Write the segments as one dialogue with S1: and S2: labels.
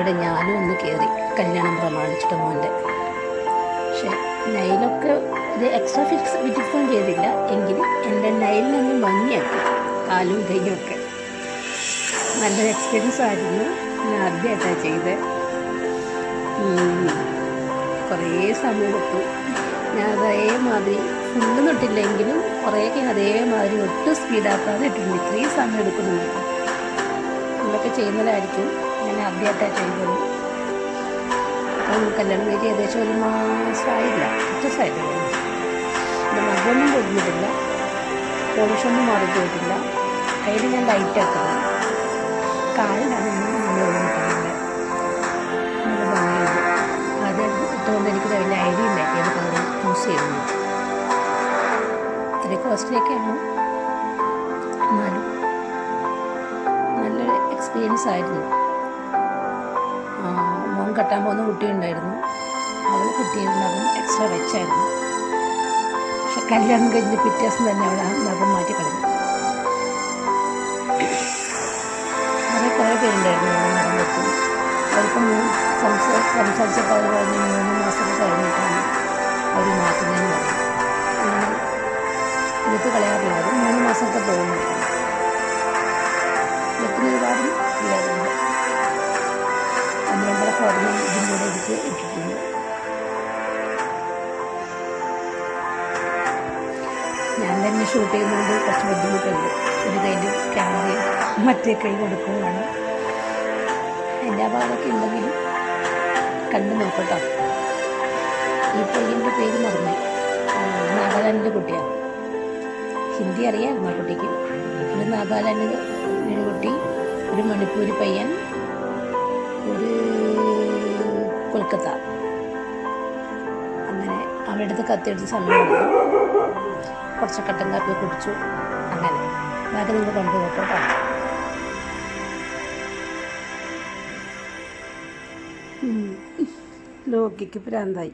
S1: ഇവിടെ ഞാനും ഒന്ന് കയറി കല്യാണം പ്രമാണിച്ചിട്ട് മോന്റെ. പക്ഷേ നൈലൊക്കെ ഇത് എക്സ്ട്രാ ഫിക്സ് ഫിറ്റിക്സും ചെയ്തില്ല. എങ്കിലും എന്റെ നൈലിനൊന്ന് ഭംഗിയാക്കി കാലും കൈയും ഒക്കെ. നല്ലൊരു എക്സ്പീരിയൻസ് ആയിരുന്നു. ഞാൻ ആദ്യമായിട്ടാണ് ചെയ്തത് കുറേ സമയമെടുത്തു ഞാൻ അതേമാതിരി ഫുള്ള് തൊട്ടില്ലെങ്കിലും കുറേയൊക്കെ അതേമാതിരി ഒട്ടും സ്പീഡാക്കാതെ ഇട്ടിട്ടുണ്ട്. ഇത്രയും സമയം എടുക്കുന്നുണ്ട്. ഇതൊക്കെ ചെയ്യുന്നതായിരിക്കും. ഞാൻ ആദ്യമായിട്ടാണ് ചെയ്തത് അപ്പം കല്യാണം കഴിച്ച് ഏകദേശം ഒരു മാസമായില്ല. കുറച്ച് ദിവസമായിട്ടില്ല എന്റെ മകളൊന്നും പൊടിഞ്ഞിട്ടില്ല പോളിഷൊന്നും മാറിപ്പോയിട്ടില്ല കയ്യിൽ ഞാൻ ലൈറ്റാക്കണം കാലിലാണ് കിട്ടുന്നത് നല്ല ഭംഗിയുണ്ട് എനിക്ക് വലിയ ഐഡിയ ഉണ്ടാക്കി അത് കളർ യൂസ് ചെയ്യുന്നു. ഇത്തിരി കോസ്റ്റ്ലിയൊക്കെയാണ് എന്നാലും നല്ലൊരു എക്സ്പീരിയൻസ് ആയിരുന്നു. കെട്ടാൻ പോകുന്ന കുട്ടിയുണ്ടായിരുന്നു അവൾ കുട്ടിയിരുന്നു അതും എക്സ്ട്രാ വെച്ചായിരുന്നു പക്ഷെ കല്യാണം കഴിഞ്ഞ് പിറ്റേ ദിവസം തന്നെ അവൾ ആ നഖം മാറ്റി കളഞ്ഞു. അങ്ങനെ കുറേ പേരുണ്ടായിരുന്നു നഖം വെച്ചു അവർക്ക് സംസാ സംസാരിച്ചപ്പോൾ അവർ പറഞ്ഞ് മൂന്ന് മാസം കഴിഞ്ഞിട്ടാണ് അവർ മാറ്റുന്നതെന്ന് പറഞ്ഞു. എടുത്ത് കളയാറില്ല. അത് മൂന്ന് മാസമൊക്കെ പോകുന്നു ഇട്ടിട്ടുണ്ട് ഞാൻ തന്നെ ഷൂട്ട് ചെയ്യുന്നതുകൊണ്ട് കുറച്ച് ബുദ്ധിമുട്ടുണ്ട്. ഒരു കയ്യിൽ ക്യാമറയും മറ്റേ കൈ കൊടുക്കുകയാണ് എന്റെ ആ ഭാഗമൊക്കെ ഉണ്ടെങ്കിലും കണ്ടു നോക്കട്ടോ. ഈ പയ്യന്റെ പേര് മറന്നു. നാഗാലാൻഡിന്റെ കുട്ടിയാണ്. ഹിന്ദി അറിയാമായിരുന്നു ആ കുട്ടിക്ക്. ഒരു നാഗാലാൻഡ് ഒരു കുട്ടി ഒരു മണിപ്പൂരി പയ്യൻ ഒരു കൊൽക്കത്ത അങ്ങനെ അവരുടെ അടുത്ത് കത്തിയെടുത്ത് സമയം കുറച്ച് കട്ടൻ കാപ്പി കുടിച്ചു. അങ്ങനെ ബാക്കി നിങ്ങൾ കണ്ടു നോക്കട്ടോ ലോകിക്ക് പ്രാന്തായി.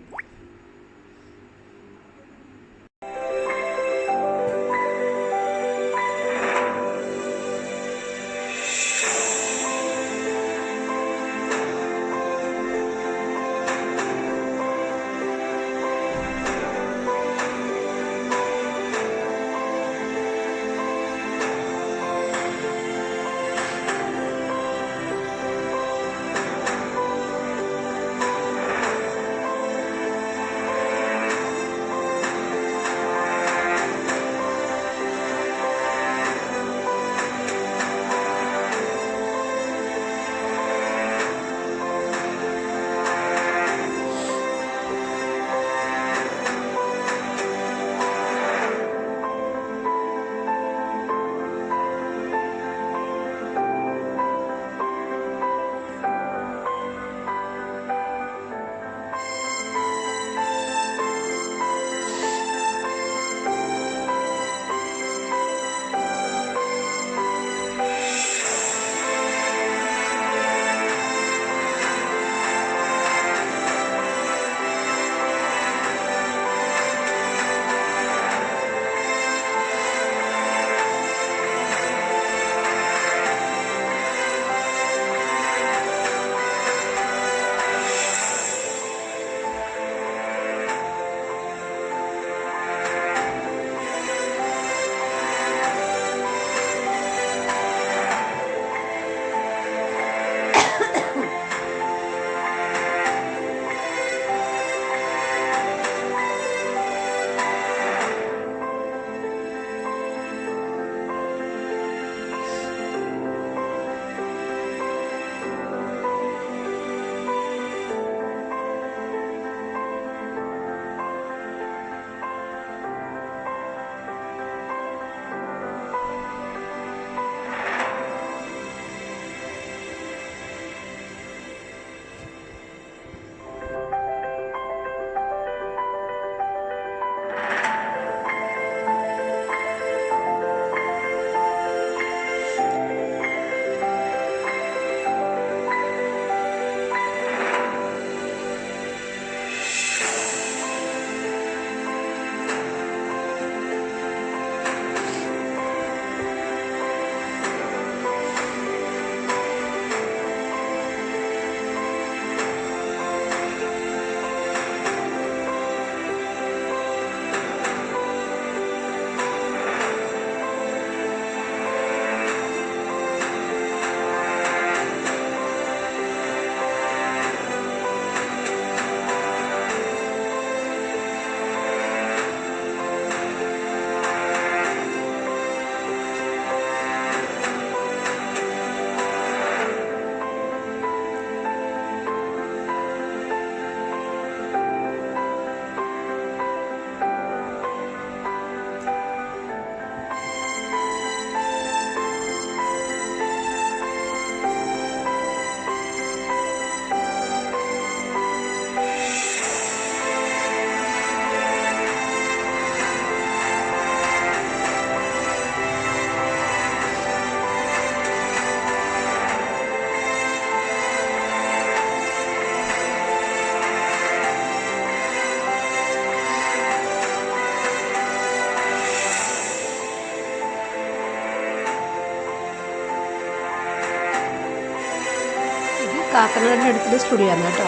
S1: കാക്കനാടിന്റെ അടുത്തൊരു സ്റ്റുഡിയോ ആണ് കേട്ടോ.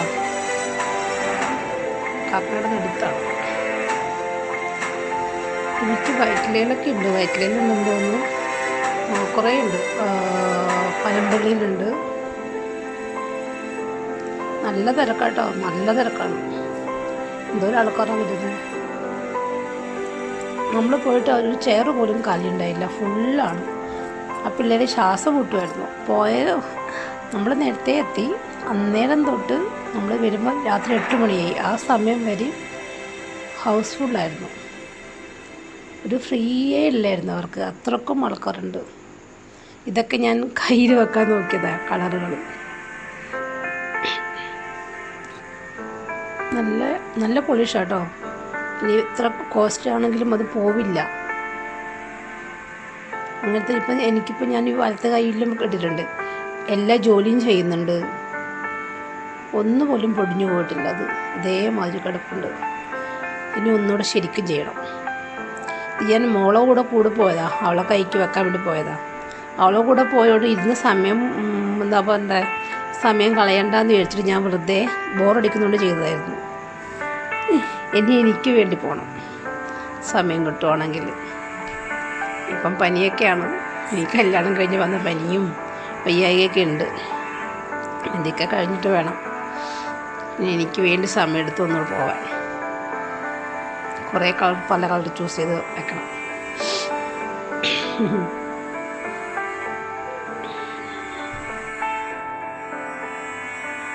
S1: കാക്കനാടിന്റെ അടുത്താണ് എനിക്ക് വയറ്റിലയിലൊക്കെ ഉണ്ട്. വയറ്റിലയിലുണ്ടെന്ന് തോന്നുന്നു. കുറേ ഉണ്ട്. പനമ്പള്ളിയിലുണ്ട് നല്ല തിരക്കാട്ടോ. നല്ല തിരക്കാണ്. എന്തോരം ആൾക്കാരാണ് വരുന്നത് നമ്മൾ പോയിട്ട് ഒരു ചെയർ പോലും കാലിയുണ്ടായില്ല ഫുള്ളാണ് ആ പിള്ളേരെ ശ്വാസം മുട്ടുമായിരുന്നു. പോയത് നമ്മൾ നേരത്തെ എത്തി. അന്നേരം തൊട്ട് നമ്മൾ വരുമ്പോൾ രാത്രി എട്ട് മണിയായി. ആ സമയം വരെ ഹൗസ്ഫുള്ളായിരുന്നു ഒരു ഫ്രീയേ ഇല്ലായിരുന്നു അവർക്ക്. അത്രക്കും ആൾക്കാരുണ്ട്. ഇതൊക്കെ ഞാൻ കയ്യിൽ വെക്കാൻ നോക്കിയതാണ് കളറുകൾ. നല്ല നല്ല പോളിഷാട്ടോ ഇനി ഇത്ര കോസ്റ്റ് ആണെങ്കിലും അത് പോവില്ല. അങ്ങനത്തെ ഇപ്പം എനിക്കിപ്പോൾ ഞാൻ ഈ വലത്തെ കയ്യിലും ഇട്ടിട്ടുണ്ട്. എല്ലാ ജോലിയും ചെയ്യുന്നുണ്ട്. ഒന്നുപോലും പൊടിഞ്ഞു പോയിട്ടില്ല. അത് ഇതേമാതിരി കിടപ്പുണ്ട്. ഇനി ഒന്നുകൂടെ ശരിക്കും ചെയ്യണം. ഞാൻ മോളെ കൂടെ കൂടെ പോയതാ. അവളെ കൈക്ക് വെക്കാൻ വേണ്ടി പോയതാ. അവളെ കൂടെ പോയോണ്ട് ഇരുന്ന് സമയം എന്താ പറയുക സമയം കളയണ്ടെന്ന് വിചാരിച്ചിട്ട് ഞാൻ വെറുതെ ബോറടിക്കുന്നുകൊണ്ട് ചെയ്തതായിരുന്നു. ഇനി എനിക്ക് വേണ്ടി പോകണം സമയം കിട്ടുവാണെങ്കിൽ. ഇപ്പം പനിയൊക്കെയാണ്. എനിക്ക് കല്യാണം കഴിഞ്ഞ് വന്ന പനിയും വയ്യായികയൊക്കെ ഉണ്ട്. ഇതൊക്കെ കഴിഞ്ഞിട്ട് വേണം. എനിക്ക് വേണ്ടി സമയം എടുത്ത് ഒന്ന് പോവാൻ. കുറേ കളർ പല കളർ ചൂസ് ചെയ്ത് വെക്കണം.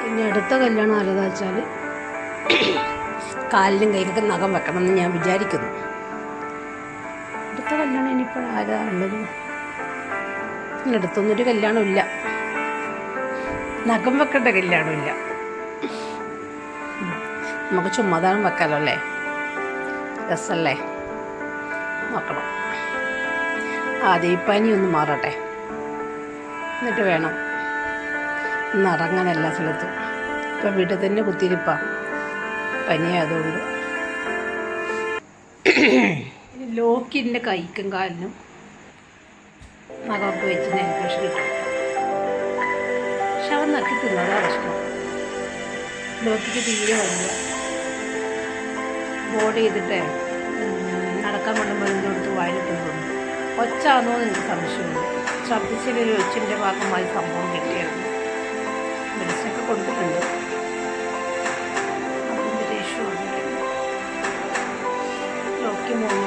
S1: പിന്നെ അടുത്ത കല്യാണം ആരതാ വെച്ചാൽ കാലിലും കൈക്കൊക്കെ നഖം വെക്കണം എന്ന് ഞാൻ വിചാരിക്കുന്നു. അടുത്ത കല്യാണം ഇനിയിപ്പോൾ ആരാ ഉള്ളത്? ഇനി ഒരു കല്യാണമില്ല നഖം വെക്കേണ്ട കല്യാണമില്ല. നമുക്ക് ചുമ്മാതാനം വെക്കാലോ അല്ലേ? രസമല്ലേ നോക്കണം. ആദ്യം ഈ പനി ഒന്ന് മാറട്ടെ. എന്നിട്ട് വേണം. ഇറങ്ങാൻ എല്ലാ സ്ഥലത്തും. ഇപ്പം വീട്ടിൽ തന്നെ കുത്തിയിരിപ്പാ. പനിയായതുകൊണ്ട് ലോക്കിന്റെ കൈക്കും കാലിനും നഖമൊക്കെ വെച്ച് ഞാൻ ബ്രഷ് കിട്ടും പക്ഷെ അവൻ നക്കി തിന്നതാ പ്രശ്നം ബ്ലോക്കിക്ക് തീരെ വന്നില്ല ബോർഡ് ചെയ്തിട്ട് നടക്കാൻ വേണ്ട മരുന്നിന്റെ അടുത്ത് വായിലിട്ട് തോന്നും എന്ന് എനിക്ക് സംശയമുണ്ട്. ഛർദ്ദിച്ചൊരു ഒച്ചിന്റെ ഭാഗമായി സംഭവം കിട്ടിയത് മെഡിസിനൊക്കെ കൊടുത്തിട്ടുണ്ട്. അതിന്റെ ദേഷ്യമാണ് ലോക്കി മൂന്ന്